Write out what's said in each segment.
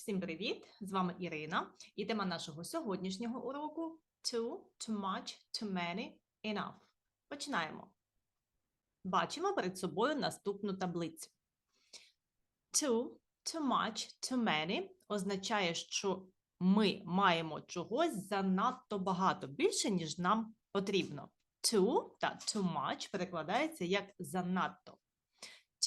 Всім привіт! З вами Ірина, і тема нашого сьогоднішнього уроку too, too much, too many, enough. Починаємо. Бачимо перед собою наступну таблицю. Too, too much, too many означає, що ми маємо чогось занадто багато, більше, ніж нам потрібно. Too та too much перекладається як занадто.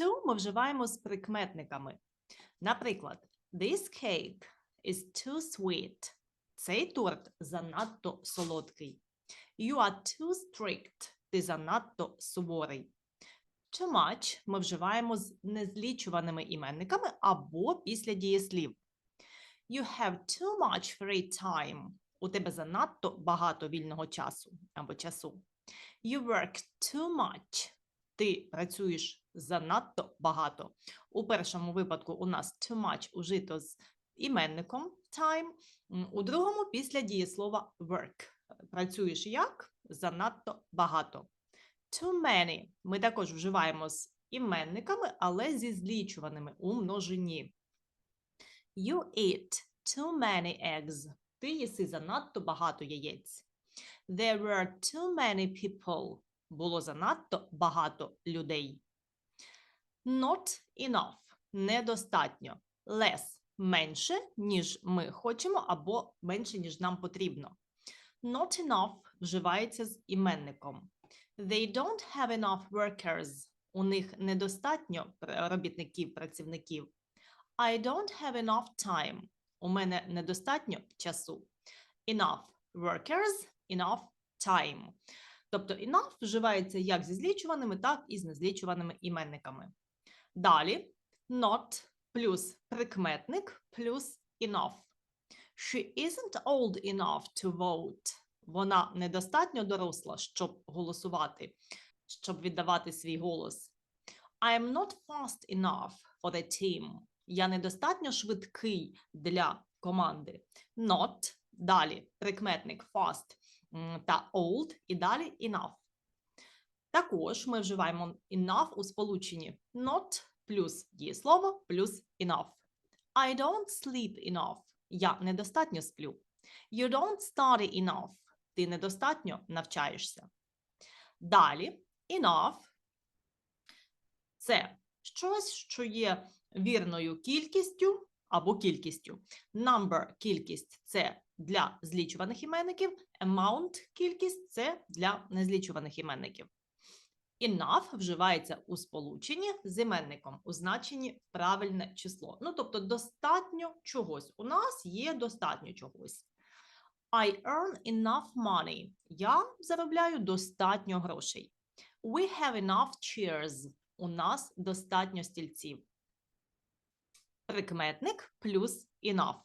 Too ми вживаємо з прикметниками. Наприклад, This cake is too sweet. Цей торт занадто солодкий. You are too strict. Ти занадто суворий. Too much ми вживаємо з незлічуваними іменниками або після дієслів. You have too much free time. У тебе занадто багато вільного часу або часу. You work too much. Ти працюєш занадто багато. У першому випадку у нас too much ужито з іменником time, у другому після дієслова work. Працюєш як? Занадто багато. Too many ми також вживаємо з іменниками, але зі злічуваними у множині. You eat too many eggs. Ти їси занадто багато яєць. There were too many people. Було занадто багато людей. Not enough недостатньо. Less менше, ніж ми хочемо, або менше, ніж нам потрібно. Not enough вживається з іменником. They don't have enough workers. У них недостатньо робітників, працівників. I don't have enough time. У мене недостатньо часу. Enough workers, enough time. Тобто enough вживається як зі злічуваними, так і з незлічуваними іменниками. Далі not плюс прикметник плюс enough. She isn't old enough to vote. Вона недостатньо доросла, щоб голосувати, щоб віддавати свій голос. I am not fast enough for the team. Я недостатньо швидкий для команди. Not, далі прикметник fast та old і далі enough. Також ми вживаємо enough у сполученні not плюс дієслово плюс enough. I don't sleep enough. Я недостатньо сплю. You don't study enough. Ти недостатньо навчаєшся. Далі enough це щось, що є вірною кількістю або кількістю. Number кількість це для злічуваних іменників, amount кількість це для незлічуваних іменників. Enough вживається у сполученні з іменником у значенні правильне число. Ну, тобто достатньо чогось. У нас є достатньо чогось. I earn enough money. Я заробляю достатньо грошей. We have enough chairs. У нас достатньо стільців. Прикметник плюс enough.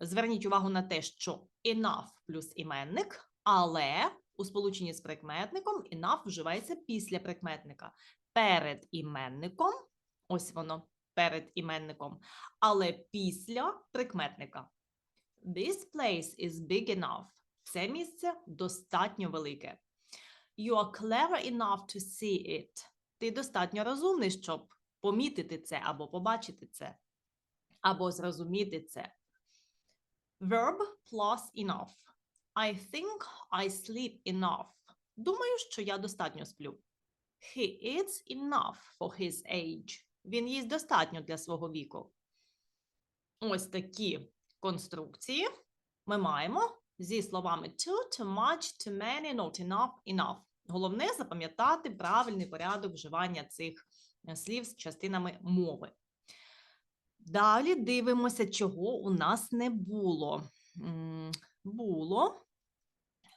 Зверніть увагу на те, що enough плюс іменник, але у сполученні з прикметником enough вживається після прикметника. Перед іменником, ось воно перед іменником, але після прикметника. This place is big enough. Це місце достатньо велике. You are clever enough to see it. Ти достатньо розумний, щоб помітити це або побачити це, або зрозуміти це. Verb plus enough. I think I sleep enough. Думаю, що я достатньо сплю. He eats enough for his age. Він їсть достатньо для свого віку. Ось такі конструкції ми маємо зі словами too, too much, too many, not enough, enough. Головне запам'ятати правильний порядок вживання цих слів з частинами мови. Далі дивимося, чого у нас не було. Було.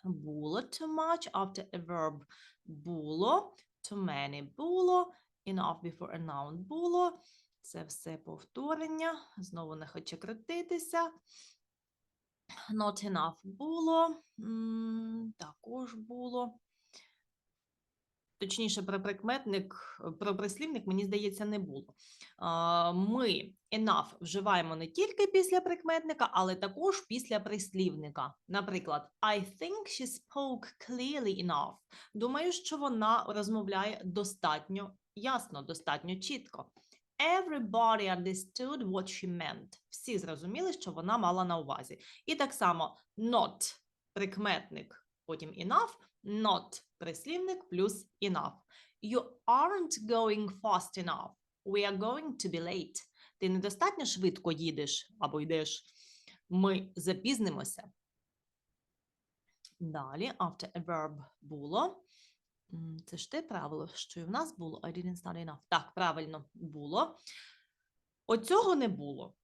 Було too much after a verb. Було. Too many було. Enough before a noun було. Це все повторення. Знову не хоче крутитися. Not enough було. Також було. Точніше, про прикметник, про прислівник, мені здається, не було. Ми enough вживаємо не тільки після прикметника, але також після прислівника. Наприклад, I think she spoke clearly enough. Думаю, що вона розмовляє достатньо ясно, достатньо чітко. Everybody understood what she meant. Всі зрозуміли, що вона мала на увазі. І так само not прикметник, потім enough, not прислівник плюс enough. You aren't going fast enough. We are going to be late. Ти недостатньо швидко їдеш або йдеш. Ми запізнимося. Далі, after a verb було. Це ж те правило, що і в нас було. I didn't study enough. Так, правильно було. Оцього не було.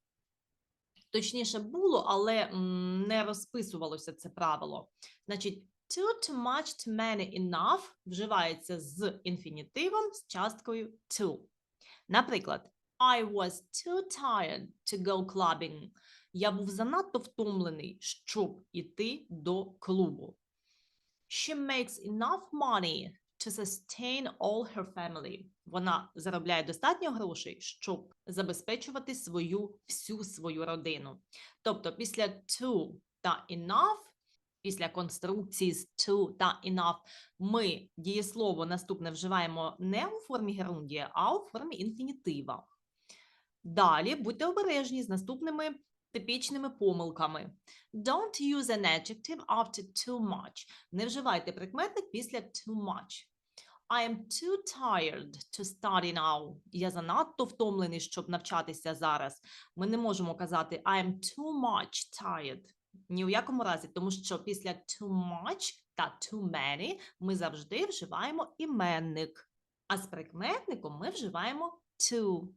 Точніше, було, але не розписувалося це правило. Значить, too, too much, too many, enough вживається з інфінітивом з часткою to. Наприклад, I was too tired to go clubbing. Я був занадто втомлений, щоб іти до клубу. She makes enough money to sustain all her family. Вона заробляє достатньо грошей, щоб забезпечувати свою всю свою родину. Тобто після to та enough, після конструкції з to та enough, ми дієслово наступне вживаємо не у формі герундія, а у формі інфінітива. Далі будьте обережні з наступними типічними помилками. Don't use an adjective after too much. Не вживайте прикметник після too much. I am too tired to study now. Я занадто втомлений, щоб навчатися зараз. Ми не можемо казати I am too much tired. Ні в якому разі, тому що після too much та too many ми завжди вживаємо іменник, а з прикметником ми вживаємо to.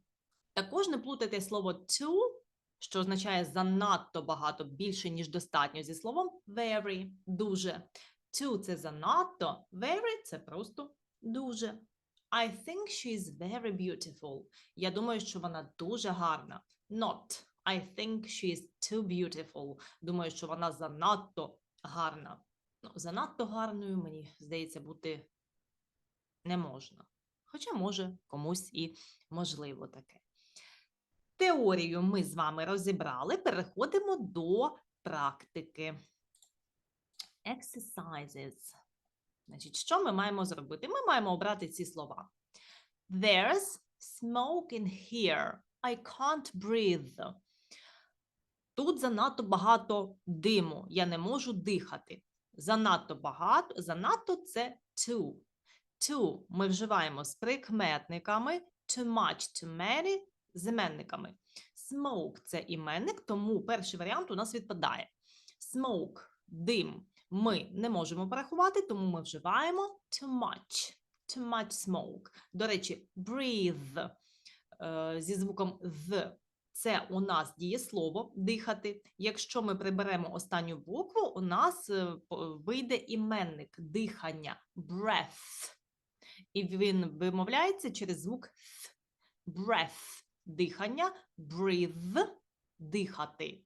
Також не плутайте слово to, що означає занадто багато, більше, ніж достатньо, зі словом very, дуже. To – це занадто, very – це просто дуже. I think she is very beautiful. Я думаю, що вона дуже гарна. Not. I think she is too beautiful. Думаю, що вона занадто гарна. Ну, занадто гарною, мені здається, бути не можна. Хоча, може, комусь і можливо таке. Теорію ми з вами розібрали. Переходимо до практики. Exercises. Значить, що ми маємо зробити? Ми маємо обрати ці слова. There's smoke in here. I can't breathe. Тут занадто багато диму. Я не можу дихати. Занадто багато, занадто це too. Too ми вживаємо з прикметниками, too much, too many з іменниками. Smoke – це іменник, тому перший варіант у нас відпадає. Smoke – дим. Ми не можемо порахувати, тому ми вживаємо too much. Too much smoke. До речі, breathe е, зі звуком «th» – це у нас дієслово дихати. Якщо ми приберемо останню букву, у нас е, вийде іменник дихання breath. І він вимовляється через звук «th». breath – дихання, breathe – дихати.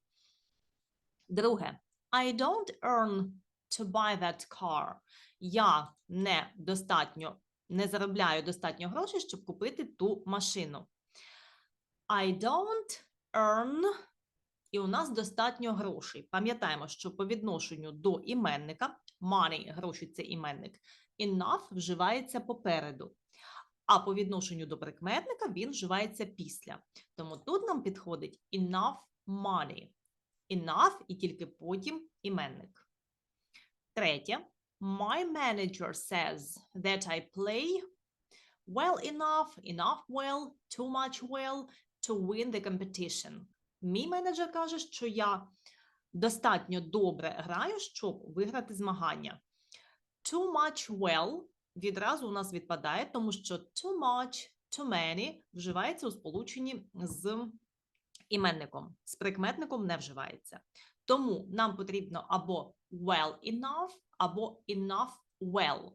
Друге. I don't earn to buy that car. Я не достатньо, не заробляю достатньо грошей, щоб купити ту машину. I don't earn, і у нас достатньо грошей. Пам'ятаємо, що по відношенню до іменника, money, гроші – це іменник, enough вживається попереду. А по відношенню до прикметника він вживається після. Тому тут нам підходить enough money. Enough і тільки потім іменник. Третє. My manager says that I play well enough, enough well, too much well to win the competition. Мій менеджер каже, що я достатньо добре граю, щоб виграти змагання. Too much well відразу у нас відпадає, тому що too much, too many вживається у сполученні з іменником. З прикметником не вживається. Тому нам потрібно або well enough, або enough well.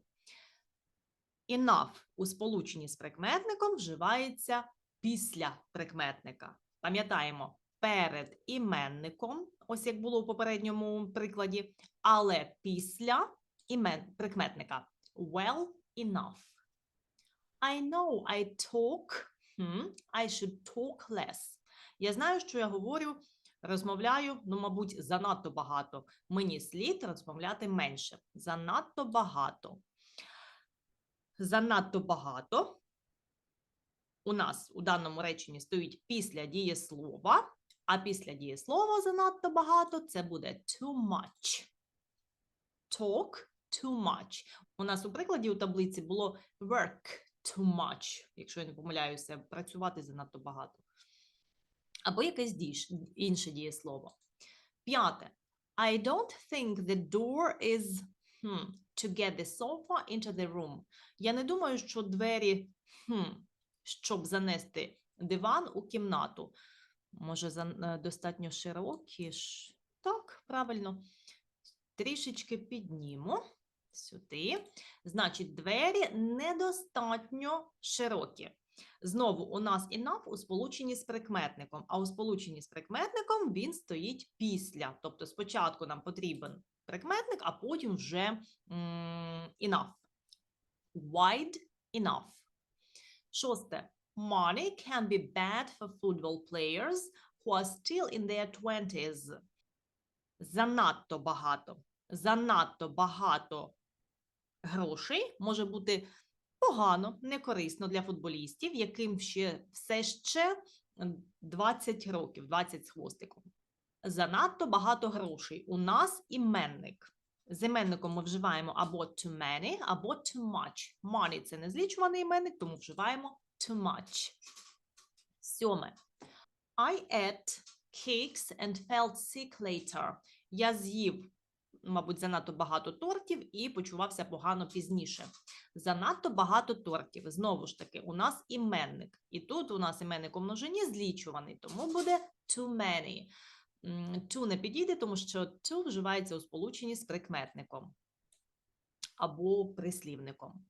Enough у сполученні з прикметником вживається після прикметника. Пам'ятаємо, перед іменником, ось як було у попередньому прикладі, але після імен прикметника well enough. I know I talk, hmm, I should talk less. Я знаю, що я говорю, розмовляю, ну, мабуть, занадто багато. Мені слід розмовляти менше. Занадто багато. Занадто багато. У нас у даному реченні стоїть після дієслова, а після дієслова занадто багато це буде too much. Talk too much. У нас у прикладі у таблиці було work too much, якщо я не помиляюся, працювати занадто багато. Або якесь діж, інше дієслово. П'яте. I don't think the door is hmm, to get the sofa into the room. Я не думаю, що двері, hmm, щоб занести диван у кімнату. Може, е, достатньо широкі. Так, правильно. Трішечки підніму сюди. Значить, двері недостатньо широкі. Знову у нас enough у сполученні з прикметником, а у сполученні з прикметником він стоїть після. Тобто спочатку нам потрібен прикметник, а потім вже enough. Wide enough. Шосте. Money can be bad for football players who are still in their 20s. Занадто багато. Занадто багато грошей може бути погано, некорисно для футболістів, яким ще все ще м, 20 років, 20 з хвостиком. Занадто багато грошей. У нас іменник. З іменником ми вживаємо або too many, або too much. Money – це незлічуваний іменник, тому вживаємо too much. Сьоме. I ate cakes and felt sick later. Я з'їв, мабуть, занадто багато тортів і почувався погано пізніше. Занадто багато тортів. Знову ж таки, у нас іменник. І тут у нас іменник у множині злічуваний, тому буде too many. To не підійде, тому що to вживається у сполученні з прикметником або прислівником.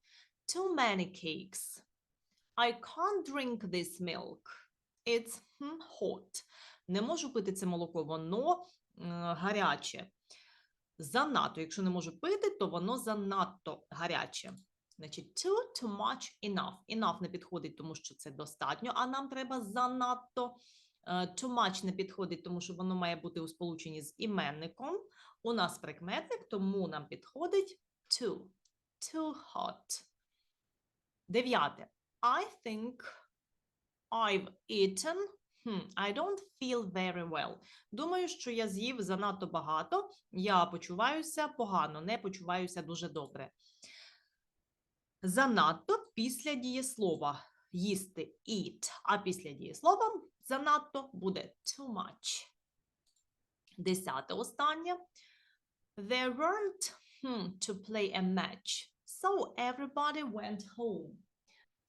Too many cakes. I can't drink this milk. It's hot. Не можу пити це молоко, воно гаряче. Занадто. Якщо не можу пити, то воно занадто гаряче. Значить, too, too much, enough. Enough не підходить, тому що це достатньо, а нам треба занадто. Е, Too much не підходить, тому що воно має бути у сполученні з іменником. У нас прикметник, тому нам підходить too. Too hot. Дев'яте. I think I've eaten. Hmm, I don't feel very well. Думаю, що я з'їв занадто багато. Я почуваюся погано, не почуваюся дуже добре. Занадто після дієслова їсти eat, а після дієслова занадто буде too much. Десяте останнє. There weren't hmm, to play a match, so everybody went home.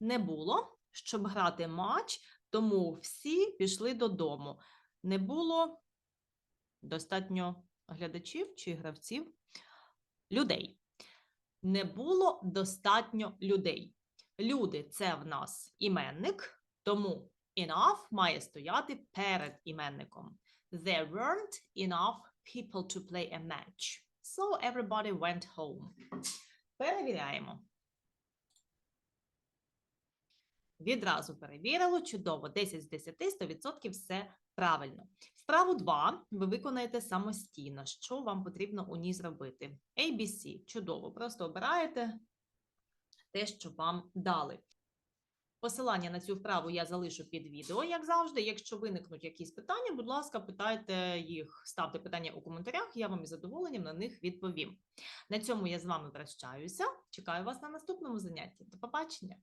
Не було, щоб грати матч, тому всі пішли додому. Не було достатньо глядачів чи гравців, людей. Не було достатньо людей. Люди це в нас іменник, тому enough має стояти перед іменником. There weren't enough people to play a match. So everybody went home. Перевіряємо. Відразу перевірило. Чудово. 10 з 10, 100% все правильно. Вправу 2 ви виконаєте самостійно. Що вам потрібно у ній зробити? ABC. Чудово. Просто обираєте те, що вам дали. Посилання на цю вправу я залишу під відео, як завжди. Якщо виникнуть якісь питання, будь ласка, питайте їх, ставте питання у коментарях, я вам із задоволенням на них відповім. На цьому я з вами прощаюся. Чекаю вас на наступному занятті. До побачення!